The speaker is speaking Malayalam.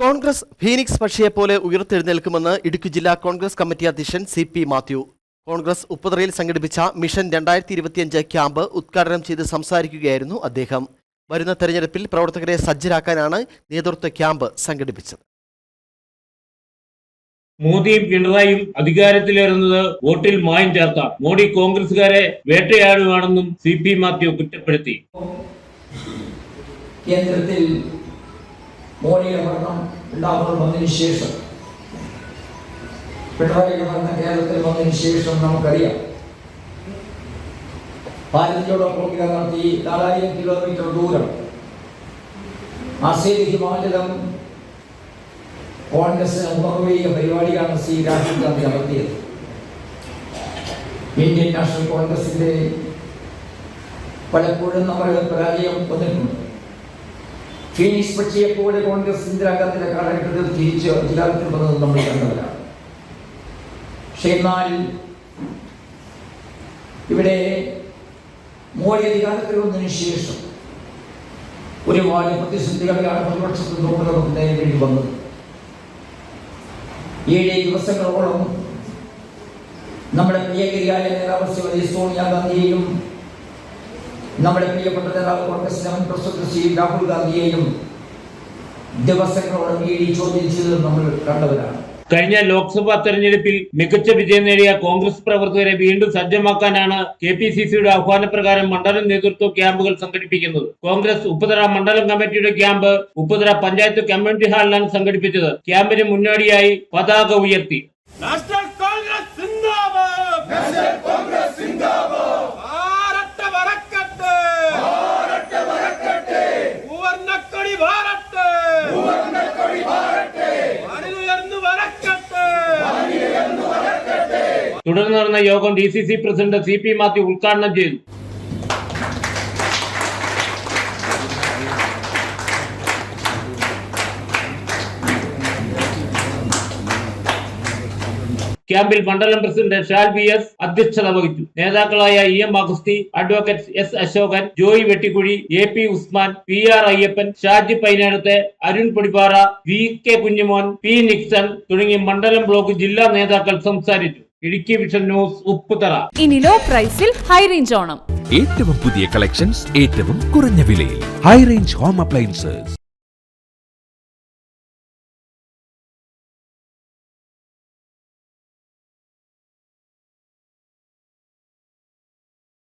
കോൺഗ്രസ് ഫീനിക്സ് പക്ഷിയെപ്പോലെ ഉയർത്തെഴുന്നേൽക്കുമെന്ന് ഇടുക്കി ജില്ലാ കോൺഗ്രസ് കമ്മിറ്റി അധ്യക്ഷൻ സി പി മാത്യു. കോൺഗ്രസ് ഉപ്പുതറയിൽ സംഘടിപ്പിച്ച മിഷൻ രണ്ടായിരത്തി ഇരുപത്തിയഞ്ച് ക്യാമ്പ് ഉദ്ഘാടനം ചെയ്ത് സംസാരിക്കുകയായിരുന്നു അദ്ദേഹം. വരുന്ന തെരഞ്ഞെടുപ്പിൽ പ്രവർത്തകരെ സജ്ജരാക്കാനാണ് നേതൃത്വ ക്യാമ്പ് സംഘടിപ്പിച്ചത്. മോദിയും പിണറായിയും അധികാരത്തിലേറുന്നത് വോട്ടിൽ മായം ചേർത്ത മോഡി കോൺഗ്രസുകാരെ വേട്ടയാടുകയാണെന്നും സി പി മാത്യു കുറ്റപ്പെടുത്തി. കേന്ദ്രത്തിൽ മോഡിയുടെ ഭരണം രണ്ടാമത് വന്നതിന് ശേഷം. പിണറായിയുടെ ഭരണം കേരളത്തിൽ വന്നതിന് ശേഷം നമുക്കറിയാം. ഭാരതീയോട് പ്രോഗ്രാം നടത്തി നാലായിരം കിലോമീറ്റർ ദൂരം അസേ ഹിമാചലം കോൺഗ്രസ് ഉണർവേയ പരിപാടിയാണ് സി രാഹുൽ ഗാന്ധി നടത്തിയത്. ഇന്ത്യൻ നാഷണൽ കോൺഗ്രസിന്റെ പലപ്പോഴും നമ്മൾ പരാജയം വന്നിട്ടുണ്ട്. ഫീനിക്സ് പക്ഷിയെപ്പോലെ കോൺഗ്രസ് ഇന്ദിരാഗാന്ധിയുടെ കാലഘട്ടത്തിൽ തിരിച്ച് അധികാരത്തിൽ വന്നത് നമ്മൾ കണ്ടവരാണ്. പക്ഷെ എന്നാൽ ഇവിടെ മോഡി അധികാരത്തിൽ വന്നതിന് ശേഷം ഒരുപാട് പ്രതിസന്ധികളെയാണ് പ്രതിപക്ഷത്തിൽ നോക്കുന്നത് നേരിടേണ്ടി വന്നത് ഏഴ് ദിവസങ്ങളോളം നമ്മുടെ പ്രിയകരിയായ നേതാവ് ശ്രീമതി സോണിയാഗാന്ധിയെയും നമ്മുടെ പ്രിയപ്പെട്ട നേതാവ് കോൺഗ്രസ് ലെവൻ പ്രസിഡന്റ് ശ്രീ രാഹുൽ ഗാന്ധിയെയും ദിവസങ്ങളോളം ഈ ചോദ്യം ചെയ്തത് നമ്മൾ കണ്ടവരാണ്. കഴിഞ്ഞ ലോക്സഭാ തെരഞ്ഞെടുപ്പിൽ മികച്ച വിജയം നേടിയ കോൺഗ്രസ് പ്രവർത്തകരെ വീണ്ടും സജ്ജമാക്കാനാണ് കെ പി സി സിയുടെ ആഹ്വാനപ്രകാരം മണ്ഡലം നേതൃത്വ ക്യാമ്പുകൾ സംഘടിപ്പിക്കുന്നത്. കോൺഗ്രസ് ഉപ്പുതറ മണ്ഡലം കമ്മിറ്റിയുടെ ക്യാമ്പ് ഉപ്പുതറ പഞ്ചായത്ത് കമ്മ്യൂണിറ്റി ഹാളിലാണ് സംഘടിപ്പിച്ചത്. ക്യാമ്പിന് മുന്നോടിയായി പതാക ഉയർത്തി. നാഷണൽ തുടർന്ന് നടന്ന യോഗം D C C president C P Mathew ഉദ്ഘാടനം ചെയ്തു. ക്യാമ്പിൽ മണ്ഡലം പ്രസിഡന്റ് ഷാൽ ബി എസ് അധ്യക്ഷത വഹിച്ചു. നേതാക്കളായ E M Agasthy advocate S Ashokan Joy Vettikuzhi A P Usman P R Ayyappan Shaji പൈനാനത്തെ Arun Podippara V K Kunjumon P Nixon തുടങ്ങി മണ്ഡലം ബ്ലോക്ക് ജില്ലാ നേതാക്കൾ സംസാരിച്ചു. ഇടുക്കി വിഷൻ ന്യൂസ് ഉപ്പുതറ. ഇനി ലോ പ്രൈസിൽ ഹൈ റേഞ്ച് ഓണം. ഏറ്റവും പുതിയ കളക്ഷൻസ് ഏറ്റവും കുറഞ്ഞ വിലയിൽ. High range home appliances